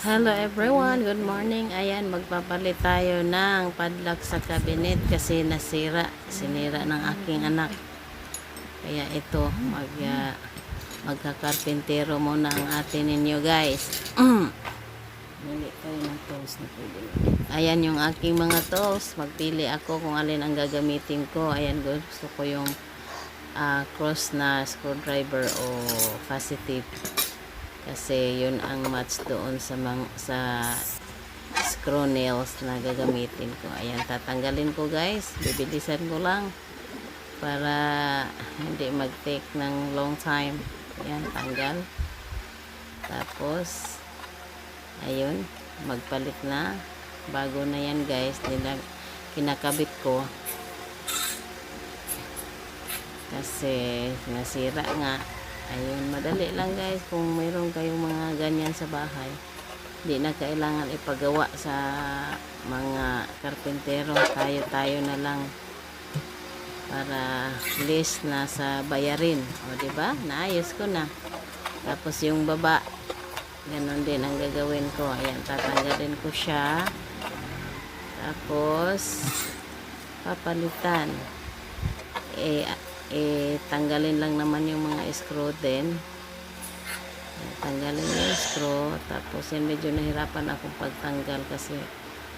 Hello everyone, good morning. Ayan, magpapalit tayo ng padlock sa cabinet kasi nasira, sinira ng aking anak. Kaya ito, mag uh, magkakarpintero muna ang atin ninyo guys. Ayan yung aking mga tools. Magpili ako kung alin ang gagamitin ko. Ayan, gusto ko yung ah, cross na screwdriver o positive. Kasi yun ang match doon sa, mang, sa screw nails na gagamitin ko. Ayan, tatanggalin ko guys. Bibilisan ko lang para hindi mag-take ng long time. Ayan, tanggal. Tapos, ayun, magpalit na. Bago na yan guys. Nila, kinakabit ko. Kasi nasira nga. Ayun, madali lang guys kung mayroon kayong mga ganyan sa bahay. Hindi na kailangan ipagawa sa mga karpentero. Tayo-tayo na lang para list na sa bayarin. O, di ba? Naayos ko na. Tapos yung baba, ganon din ang gagawin ko. Ayan, tatanggalin ko siya. Tapos, papalitan. Eh, tanggalin lang naman yung mga screw din. Tanggalin yung screw. Tapos, yan medyo nahirapan akong pagtanggal kasi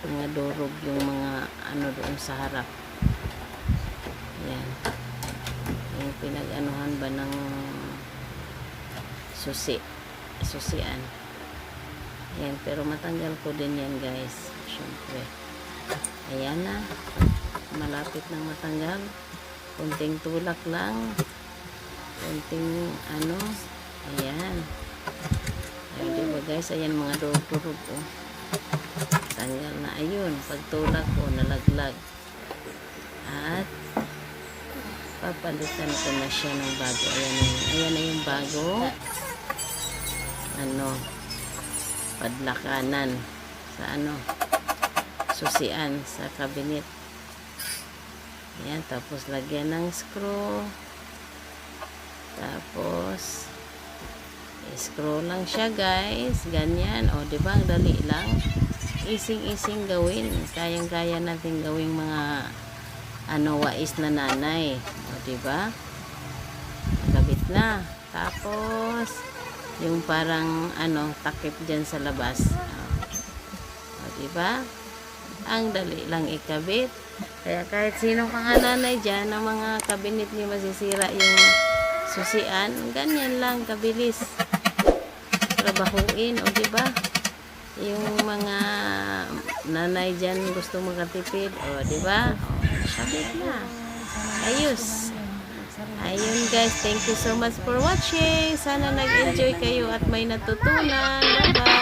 mga durog yung mga ano doon sa harap. Ayan. Yung pinag-anuhan ba ng susi. Susian. Ayan, pero matanggal ko din yan guys. Siyempre. Ayan na. Malapit nang matanggal. Kunting tulak lang. Kunting ano. Ayan. Ayan, diba guys? Ayan mga durog-durog oh. Tanggal na. Ayun. Pagtulak ko, nalaglag. At papalitan ko na siya ng bago. Ayan, na yun. ayan na yung bago. Ano, padlakanan sa ano, susian sa cabinet. Ayan, tapos lagyan ng screw. Tapos, screw lang siya guys. Ganyan. O, di ba? Ang dali lang. Ising-ising gawin. Kayang-kaya natin gawing mga ano, wais na nanay. O, di ba? Kabit na. Tapos, yung parang ano, takip dyan sa labas. O, o di ba? Ang dali lang ikabit. Kaya kahit sino kang nanay dyan, ang mga kabinet niyo masisira yung susian, ganyan lang kabilis. Trabahuin, o di ba? Yung mga nanay dyan gusto makatipid, o di ba? O, na. Ayos. Ayun guys, thank you so much for watching. Sana nag-enjoy kayo at may natutunan. Bye-bye.